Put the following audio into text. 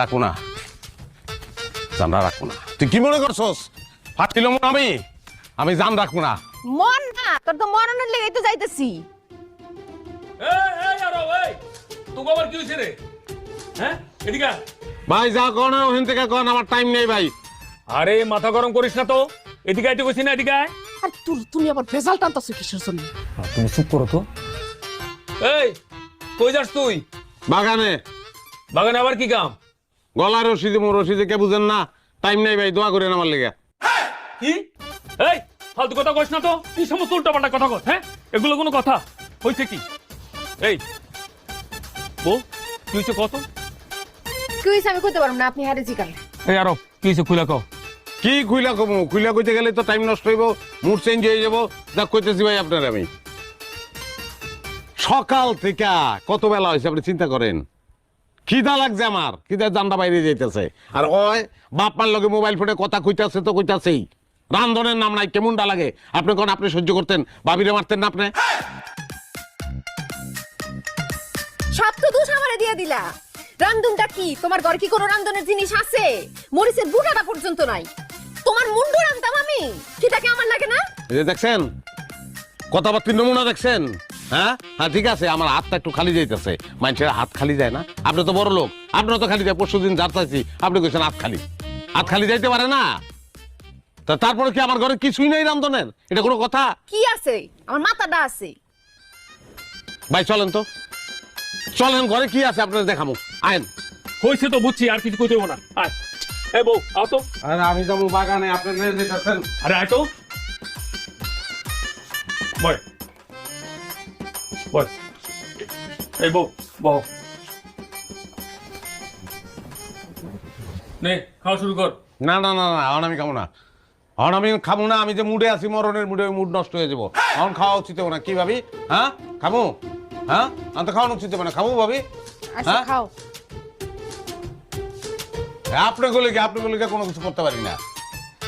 রাখব না। জানরা রাখব না। তুই কি মনে করছস? ফাটিল মন আমি। আমি জান রাখব না। মন না তোর তো মরণের লেগেই তো যাইতেছি। হ্যাঁ? এদিকে ভাই যা কন ওখান থেকে কন আমার টাইম নেই ভাই। আরে মাথা গরম করিস না তো। এদিকে আইতে কইছি না এদিকে আয়। আর তুই তুমি আবার ভেজাল টানতাছো কিসের জন্য? তুমি চুপ করো তো। এই কই যাস তুই? বাগানে। বাগানে আবার কি কাম? গলার রশিদে মোর রশিদে কে বুঝেন না? টাইম নাই ভাই দোয়া করেন আমার লেগে। কি? এই ফালতু কথা কইস না তো। কি সমস্ত উল্টাপাল্টা কথা কর হ্যাঁ? এগুলো কোনো কথা। হইছে কি? এই বউ কি হয়েছে কত? কি হইছে আমি কইতে পারব না আপনি হারে জিগান। এই আরও কি হয়েছে খুলে কও। কি খুইলা কমু খুইলা কইতে গেলে তো টাইম নষ্ট হইব মুড চেঞ্জ হয়ে যাব। যা কইতেছি ভাই আপনার আমি। সকাল থেকে কত বেলা হয়েছে আপনি চিন্তা করেন? খিদা লাগছে আমার। খিদা জানটা বাইরে যাইতেছে। আর ওই বাপ মার লগে মোবাইল ফোনে কথা কইতাছে তো কইতাছেই। রান্ধনের নাম নাই কেমনটা লাগে? আপনি কোন আপনি সহ্য করতেন? বাবিরে মারতেন না আপনি? সব তো দোষ আমারে দিয়ে দিলা। রান্ধনটা কি? তোমার ঘর কি কোনো রান্ধনের জিনিস আছে? মরিচের বুটাটা পর্যন্ত নাই। তোমার মুন্ডু রান্ধতাম আমি। সেটাকে আমার লাগে না? এই যে দেখছেন? কথাবার্তি নমুনা দেখছেন? হ্যাঁ? হ্যাঁ ঠিক আছে আমার হাতটা একটু খালি যাইতেছে। মানুষের হাত খালি যায় না। আপনি তো বড় লোক। আপনার তো খালি যায় পরশু দিন যাচ্ছি আপনি কইছেন হাত খালি। হাত খালি যাইতে পারে না। তা তারপরে কি আমার ঘরে কিছুই নেই রান্ধনের এটা কোনো কথা? কি আছে? আমার মাথাটা আছে। ভাই চলেন তো। চলেন ঘরে কি আছে আপনার দেখামো আইন হয়েছে তো বুঝছি আর কিছু কইতে হইবো না। আয়। এই বউ আও তো। আরে আমি যাব বাগানে আপনার যেতেছেন আরে আয় তো। বয়। বয় এই বউ বহ নে খাওয়া শুরু কর। না না না না এখন আমি খাব না। এখন আমি খাব না আমি যে মুডে আছি মরণের মুডে মুড নষ্ট হয়ে যাব। এখন খাওয়া উচিত হবে না। কি ভাবি? হ্যাঁ? খাব? হ্যাঁ? আমি তো খাওয়ানো উচিত হবে না। খাব ভাবি? আচ্ছা হ্যাঁ? খাও। আপনি গুলিকে আপনি গুলিকে কোনো কিছু করতে পারি না।